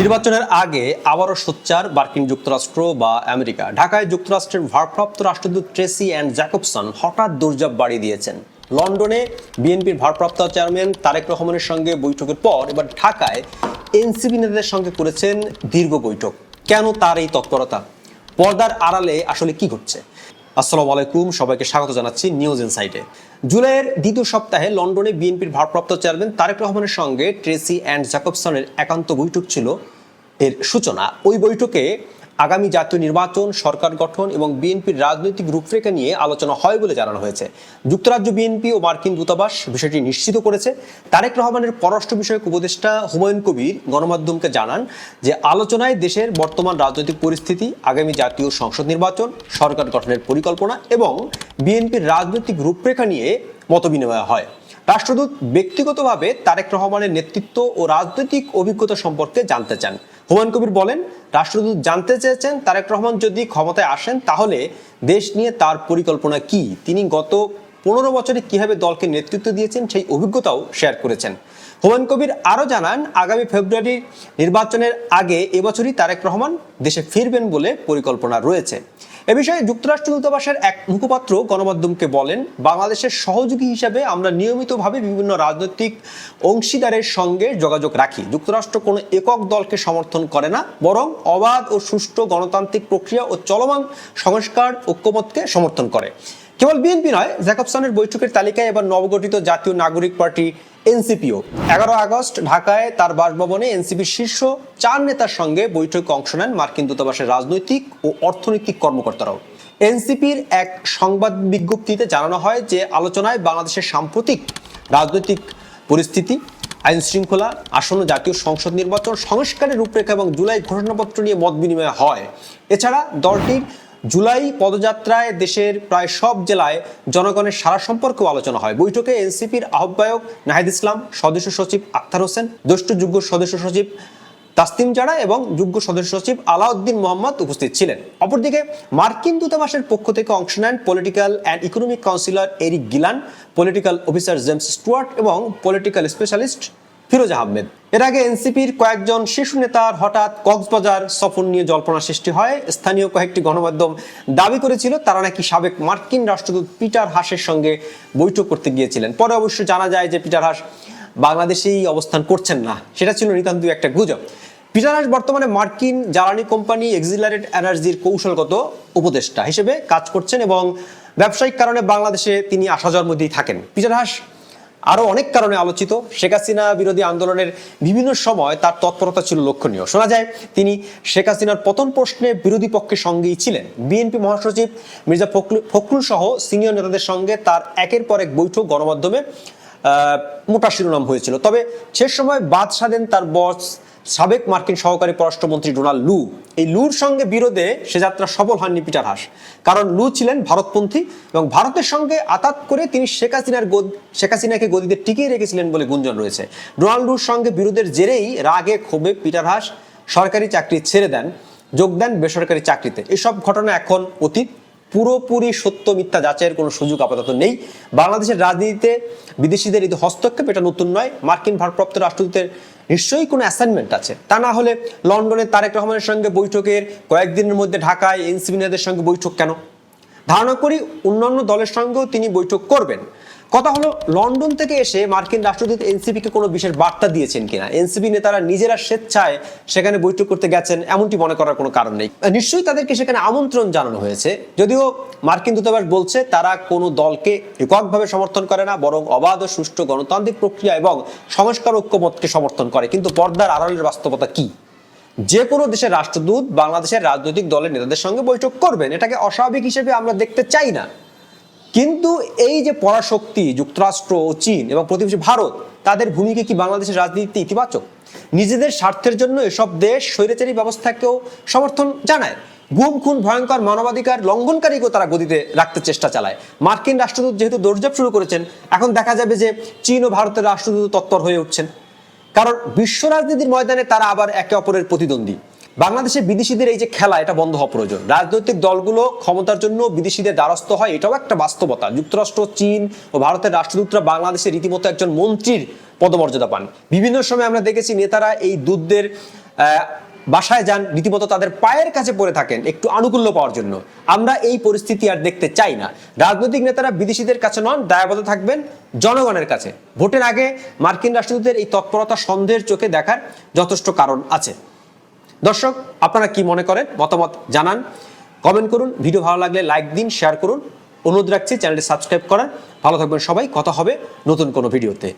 নির্বাচনের আগে আবারও সোচ্চার মার্কিন যুক্তরাষ্ট্র বা আমেরিকা। ঢাকায় যুক্তরাষ্ট্রের ভারপ্রাপ্ত রাষ্ট্রদূত ট্রেসি অ্যান্ড জ্যাকবসন হঠাৎ দুর্যাব বাড়িয়ে দিয়েছেন। লন্ডনে বিএনপির ভারপ্রাপ্ত চেয়ারম্যান তারেক রহমানের সঙ্গে বৈঠকের পর এবার ঢাকায় এনসিপি নেতাদের সঙ্গে করেছেন দীর্ঘ বৈঠক। কেন তার এই তৎপরতা? পর্দার আড়ালে আসলে কি ঘটছে? আসসালামু আলাইকুম, সবাইকে স্বাগত জানাচ্ছি নিউজ ইনসাইটে জুলাইয়ের দ্বিতীয় সপ্তাহে লন্ডনে বিএনপির ভারপ্রাপ্ত চেয়ারম্যান তারেক রহমানের সঙ্গে ট্রেসি অ্যান্ড জ্যাকবসনের একান্ত বৈঠক ছিল এর সূচনা। ওই বৈঠকে আগামী জাতীয় নির্বাচন, সরকার গঠন এবং বিএনপির রাজনৈতিক রূপরেখা নিয়ে আলোচনা হয় বলে জানানো হয়েছে। যুক্তরাজ্য বিএনপি ও মার্কিন দূতাবাস বিষয়টি নিশ্চিত করেছে। তারেক রহমানের পররাষ্ট্র বিষয়ক উপদেষ্টা হুমায়ুন কবির গণমাধ্যমকে জানান যে, আলোচনায় দেশের বর্তমান রাজনৈতিক পরিস্থিতি, আগামী জাতীয় সংসদ নির্বাচন, সরকার গঠনের পরিকল্পনা এবং বিএনপির রাজনৈতিক রূপরেখা নিয়ে মতবিনিময় হয়। রাষ্ট্রদূত ব্যক্তিগতভাবে তারেক রহমানের নেতৃত্ব ও রাজনৈতিক অভিজ্ঞতা সম্পর্কে জানতে চান। হুমায়ুন কবির বলেন, রাষ্ট্রদূত জানতে চেয়েছেন তারেক রহমান যদি ক্ষমতায় আসেন, তাহলে দেশ নিয়ে তার পরিকল্পনা কি? তিনি গত পনেরো বছরে কীভাবে দলকে নেতৃত্ব দিয়েছেন, সেই অভিজ্ঞতাও শেয়ার করেছেন। হুমায়ুন কবির আরও জানান, আগামী ফেব্রুয়ারির নির্বাচনের আগে এবছরই তারেক রহমান দেশে ফিরবেন বলে পরিকল্পনা রয়েছে। এ বিষয়ে যুক্তরাষ্ট্র দূতাবাসের এক মুখপাত্র গণমাধ্যমকে বলেন, বাংলাদেশের সহযোগী হিসাবে আমরা নিয়মিতভাবে বিভিন্ন রাজনৈতিক অংশীদারের সঙ্গে যোগাযোগ রাখি। যুক্তরাষ্ট্র কোনো একক দলকে সমর্থন করে না, বরং অবাধ ও সুষ্ঠু গণতান্ত্রিক প্রক্রিয়া ও চলমান সংস্কার ঐক্যমতকে সমর্থন করে। কেবল বিএনপি নয় জ্যাকবসনের বৈঠকের তালিকায় এবার নবগঠিত জাতীয় নাগরিক পার্টি এনসিপিও। এগারো আগস্ট ঢাকায় তার বাসভবনে এনসিপির শীর্ষ চার নেতার সঙ্গে বৈঠকে অংশ নেন মার্কিন দূতাবাসের রাজনৈতিক ও অর্থনৈতিক কর্মকর্তারাও। এনসিপির এক সংবাদ বিজ্ঞপ্তিতে জানানো হয় যে আলোচনায় বাংলাদেশের সাম্প্রতিক রাজনৈতিক পরিস্থিতি আইন শৃঙ্খলা আসন্ন জাতীয় সংসদ নির্বাচন, সংস্কারের রূপরেখা এবং জুলাই ঘোষণাপত্র নিয়ে মত বিনিময় হয়। এছাড়া দলটির জুলাই পদযাত্রায় দেশের প্রায় সব জেলায় জনগণের সারা সম্পর্কেও আলোচনা হয়। বৈঠকে এনসিপির আহ্বায়ক নাহিদ ইসলাম, সদস্য সচিব আক্তার হোসেন দ্রষ্টযোগ্য সদস্য সচিব তাসতিম জাড়া এবং যোগ্য সদস্য সচিব আলাউদ্দিন মোহাম্মদ উপস্থিত ছিলেন। অপরদিকে মার্কিন দূতাবাসের পক্ষ থেকে অংশ নেন political and economic counsellor Eric Gillan, political officer James Stewart এবং পলিটিক্যাল স্পেশালিস্ট ফিরোজ আহমেদ। এর আগে এনসিপির কয়েকজন শীর্ষ নেতার হঠাৎ কক্সবাজার সফর নিয়ে জল্পনা সৃষ্টি হয়। স্থানীয় কয়েকটি গণমাধ্যম দাবি করেছিল, তারা নাকি সাবেক মার্কিন রাষ্ট্রদূত পিটার হাসের সঙ্গে বৈঠক করতে গিয়েছিলেন। পরে অবশ্য জানা যায় যে পিটার হাস বাংলাদেশেই অবস্থান করছেন না। সেটা ছিল নিতান্ত একটা গুজব। পিটার হাস বর্তমানে মার্কিন জ্বালানি কোম্পানি এক্সিলারেট এনার্জির কৌশলগত উপদেষ্টা হিসেবে কাজ করছেন এবং ব্যবসায়িক কারণে বাংলাদেশে তিনি আসা মধ্যেই থাকেন। পিটার হাস আরও অনেক কারণে আলোচিত। শেখ হাসিনা বিরোধী আন্দোলনের বিভিন্ন সময় তার তৎপরতা ছিল লক্ষণীয়। শোনা যায়, তিনি শেখ হাসিনার পতন প্রশ্নে বিরোধী পক্ষের সঙ্গেই ছিলেন। বিএনপি মহাসচিব মির্জা ফখরুল- সহ সিনিয়র নেতাদের সঙ্গে তার একের পর এক বৈঠক গণমাধ্যমে মোটা শিরোনাম হয়েছিল। তবে সে সময় বাদ সাধেন তার বস সাবেক মার্কিন সহকারী পররাষ্ট্রমন্ত্রী ডোনাল্ড লু, এই লুর সঙ্গে বিরোধে সে যাত্রা সফল হননি পিটার হাস। কারণ লু ছিলেন ভারতপন্থী এবং ভারতের সঙ্গে আতাত করে তিনি শেখ হাসিনার গদ- শেখ হাসিনাকে গদিতে টিকিয়ে রেখেছিলেন বলে গুঞ্জন রয়েছে। ডোনাল্ড লুর সঙ্গে বিরোধের জেরেই রাগে ক্ষোভে পিটার হাস সরকারি চাকরি ছেড়ে দেন, যোগ দেন বেসরকারি চাকরিতে। এসব ঘটনা এখন অতীত। পুরোপুরি সত্য মিথ্যা যাচাইয়ের কোনো সুযোগ আপাতত নেই। বাংলাদেশের রাজনীতিতে বিদেশিদের এই হস্তক্ষেপ এটা নতুন নয়। মার্কিন ভারপ্রাপ্ত রাষ্ট্রদূতের নিশ্চয়ই কোনো অ্যাসাইনমেন্ট আছে। তা না হলে লন্ডনে তারেক রহমানের সঙ্গে বৈঠকের কয়েকদিনের মধ্যে ঢাকায় এনসিবি নেতাদের সঙ্গে বৈঠক কেন? ধারণা করি অন্যান্য দলের সঙ্গেও তিনি বৈঠক করবেন। কথা হলো, লন্ডন থেকে এসে মার্কিন রাষ্ট্রদূত এনসিপিকে কোনো বিশেষ বার্তা দিয়েছেন কিনা? এনসিপি নেতারা নিজেরা স্বেচ্ছায় সেখানে বৈঠক করতে গেছেন, এমনটি মনে করার কোনো কারণ নেই। নিশ্চয়ই তাদেরকে সেখানে আমন্ত্রণ জানানো হয়েছে। যদিও মার্কিন দূতাবাস বলছে, তারা কোনো দলকে এককভাবে সমর্থন করে না, বরং অবাধ ও সুষ্ঠু গণতান্ত্রিক প্রক্রিয়া এবং সংস্কার ঐক্যমতকে সমর্থন করে। কিন্তু পর্দার আড়ালের বাস্তবতা কি? যে কোনো দেশের রাষ্ট্রদূত বাংলাদেশের রাজনৈতিক দলের নেতাদের সঙ্গে বৈঠক করবেন, এটাকে অস্বাভাবিক হিসেবে আমরা দেখতে চাই না। কিন্তু এই যে পরাশক্তি, যুক্তরাষ্ট্র ও চীন এবং প্রতিবেশী ভারত, তাদের ভূমিকা কি বাংলাদেশের রাজনীতিতে ইতিবাচক? নিজেদের স্বার্থের জন্য এসব দেশ স্বৈরাচারী ব্যবস্থাকেও সমর্থন জানায়। গুম, খুন, ভয়ঙ্কর মানবাধিকার লঙ্ঘনকারীকেও তারা গদিতে রাখতে চেষ্টা চালায়। মার্কিন রাষ্ট্রদূত যেহেতু দৌড়ঝাঁপ শুরু করেছেন, এখন দেখা যাবে যে চীন ও ভারতের রাষ্ট্রদূত তৎপর হয়ে উঠছেন। কারণ বিশ্ব রাজনীতির ময়দানে তারা আবার একে অপরের প্রতিদ্বন্দ্বী। বাংলাদেশে বিদেশিদের এই যে খেলা, এটা বন্ধ হওয়া প্রয়োজন। রাজনৈতিক দলগুলো ক্ষমতার জন্য বিদেশিদের দ্বারস্থ হয়, এটাও একটা বাস্তবতা। যুক্তরাষ্ট্র, চীন ও ভারতের রাষ্ট্রদূতরা বাংলাদেশে রীতিমতো একজন মন্ত্রীর পদমর্যাদা পান। বিভিন্ন সময় আমরা দেখেছি নেতারা এই দূতদের বাসায় যান, রীতিমতো তাদের পায়ের কাছে পড়ে থাকেন, একটু আনুকূল্য পাওয়ার জন্য। আমরা এই পরিস্থিতি আর দেখতে চাই না। রাজনৈতিক নেতারা বিদেশিদের কাছে নন, দায়বদ্ধ থাকবেন জনগণের কাছে। ভোটের আগে মার্কিন রাষ্ট্রদূতের এই তৎপরতা সন্দেহের চোখে দেখার যথেষ্ট কারণ আছে। দর্শক, আপনারা কি মনে করেন? মতামত জানান। কমেন্ট করুন। ভিডিও ভালো লাগলে লাইক দিন, শেয়ার করুন। অনুরোধ রাখছি চ্যানেলটি সাবস্ক্রাইব করার। ভালো থাকবেন সবাই। কথা হবে নতুন কোনো ভিডিওতে।